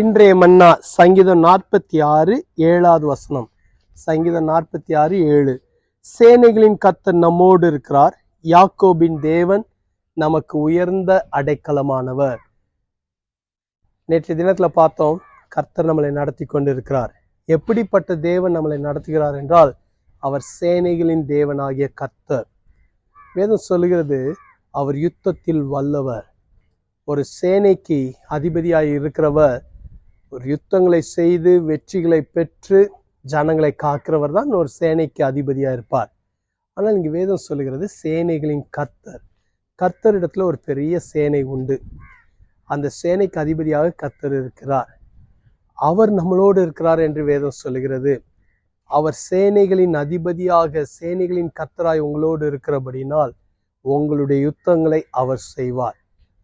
இன்றைய மன்னா சங்கீதம் நாற்பத்தி ஆறு ஏழாவது வசனம். சங்கீதம் நாற்பத்தி ஆறு ஏழு. சேனைகளின் கத்தர் நம்மோடு இருக்கிறார். யாக்கோபின் தேவன் நமக்கு உயர்ந்த அடைக்கலமானவர். நேற்று தினத்தில் பார்த்தோம் கர்த்தர் நம்மளை நடத்தி கொண்டிருக்கிறார். எப்படிப்பட்ட தேவன் நம்மளை நடத்துகிறார் என்றால் அவர் சேனைகளின் தேவனாகிய கர்த்தர். வேதம் சொல்லுகிறது அவர் யுத்தத்தில் வல்லவர். ஒரு சேனைக்கு அதிபதியாக இருக்கிறவர் ஒரு யுத்தங்களை செய்து வெற்றிகளை பெற்று ஜனங்களை காக்கிறவர் தான் ஒரு சேனைக்கு அதிபதியாக இருப்பார். ஆனால் இங்கே வேதம் சொல்லுகிறது சேனைகளின் கர்த்தர். கர்த்தரிடத்துல ஒரு பெரிய சேனை உண்டு. அந்த சேனைக்கு அதிபதியாக கர்த்தர் இருக்கிறார். அவர் நம்மளோடு இருக்கிறார் என்று வேதம் சொல்லுகிறது. அவர் சேனைகளின் அதிபதியாக சேனைகளின் கர்த்தராய் உங்களோடு இருக்கிறபடினால் உங்களுடைய யுத்தங்களை அவர் செய்வார்.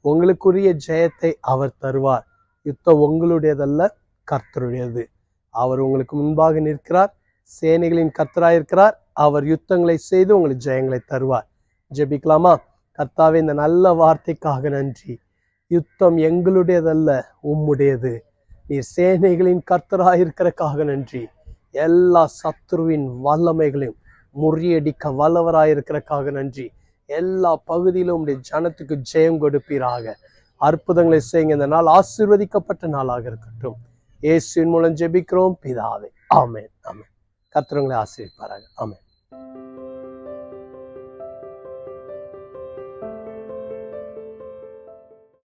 உங்களுக்குரிய ஜெயத்தை அவர் தருவார். யுத்தம் உங்களுடையதல்ல கர்த்தருடையது. அவர் உங்களுக்கு முன்பாக நிற்கிறார் சேனைகளின் கர்த்தராயிருக்கிறார் அவர் யுத்தங்களை செய்து உங்களுக்கு ஜெயங்களை தருவார். ஜெபிக்கலாமா? கர்த்தாவே இந்த நல்ல வார்த்தைக்காக நன்றி. யுத்தம் எங்களுடையதல்ல உம்முடையது. நீர் சேனைகளின் கர்த்தராயிருக்கிறக்காக நன்றி. எல்லா சத்ருவின் வல்லமைகளையும் முறியடிக்க வல்லவராயிருக்கிறக்காக நன்றி. எல்லா பகுதியிலும் உடைய ஜனத்துக்கு ஜெயம் கொடுப்பீராக. அற்புதங்களை செய்யுங்க. இந்த நாள் ஆசீர்வதிக்கப்பட்ட நாளாக இருக்கட்டும். இயேசுவின் மூலம் ஜெபிக்கிறோம். பிதாவே. ஆமென். ஆமென். கத்துறவங்களை உங்களை ஆசீர்வதிப்பாராக